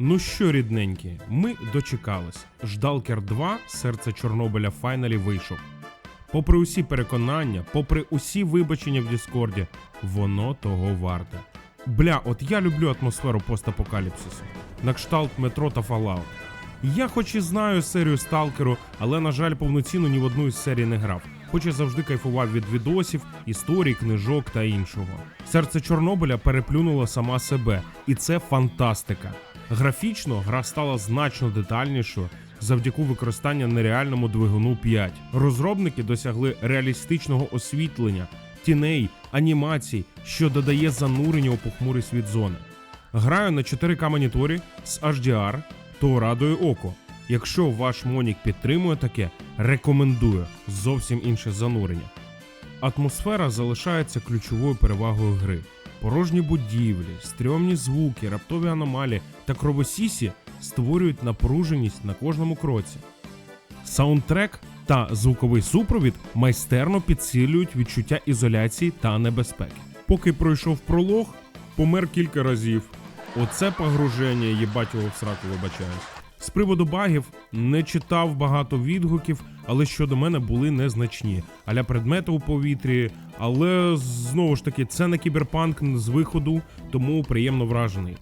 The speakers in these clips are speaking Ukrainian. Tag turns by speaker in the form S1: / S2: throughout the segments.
S1: Ну що, рідненькі, ми дочекались. Ждалкер 2 серце Чорнобиля файналі вийшов. Попри усі переконання, попри усі вибачення в Діскорді, воно того варте. Бля, от я люблю атмосферу постапокаліпсису. На кшталт метро та Fallout. Я хоч і знаю серію Сталкеру, але, на жаль, повноцінно ні в одну із серій не грав, хоч і завжди кайфував від відосів, історій, книжок та іншого. Серце Чорнобиля переплюнуло сама себе, і це фантастика. Графічно гра стала значно детальнішою завдяки використанню нереальному двигуну 5. Розробники досягли реалістичного освітлення, тіней, анімацій, що додає занурення у похмурий світ зони. Граю на 4К моніторі з HDR, то радує око. Якщо ваш Монік підтримує таке, рекомендую зовсім інше занурення. Атмосфера залишається ключовою перевагою гри. Порожні будівлі, стрьомні звуки, раптові аномалії та кровосісі створюють напруженість на кожному кроці. Саундтрек та звуковий супровід майстерно підсилюють відчуття ізоляції та небезпеки. Поки пройшов пролог, помер кілька разів. Оце погруження, їбать його в сраку вибачаюсь. З приводу багів не читав багато відгуків, але щодо мене були незначні. Аля предмети у повітрі, але знову ж таки, це не кіберпанк з виходу, тому приємно вражений.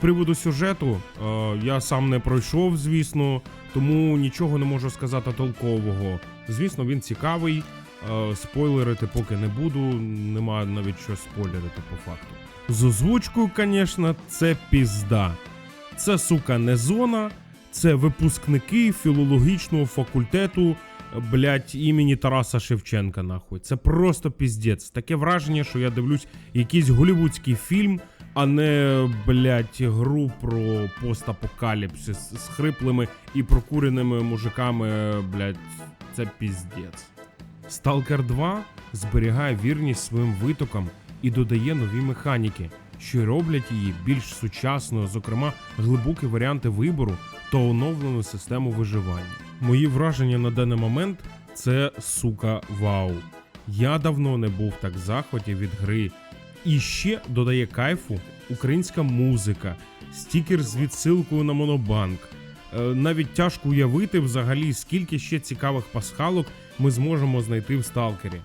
S1: Приводу сюжету е, я сам не пройшов, звісно, тому нічого не можу сказати толкового. Звісно, він цікавий. Е, спойлерити поки не буду, нема навіть що спойлерити по факту. З озвучкою, звісно, це пізда. Це сука не зона, це випускники філологічного факультету, блять, імені Тараса Шевченка, нахуй. Це просто піздець. Таке враження, що я дивлюсь якийсь голівудський фільм, а не, блять, гру про постапокаліпсис з хриплими і прокуреними мужиками, блять, це піздець. Stalker 2 зберігає вірність своїм витокам і додає нові механіки, що роблять її більш сучасною, зокрема, глибокі варіанти вибору та оновлену систему виживання. Мої враження на даний момент це сука вау. Я давно не був так захваті від гри. І ще додає кайфу українська музика, стікер з відсилкою на монобанк. Е, Навіть тяжко уявити взагалі, скільки ще цікавих пасхалок ми зможемо знайти в сталкері.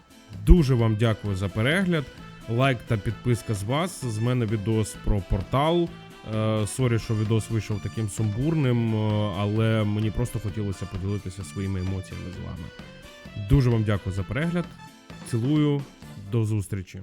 S1: Дуже вам дякую за перегляд. Лайк та підписка з вас. З мене відос про портал. Е, Сорі, що відос вийшов таким сумбурним, е, але мені просто хотілося поділитися своїми емоціями з вами. Дуже вам дякую за перегляд. Цілую, до зустрічі.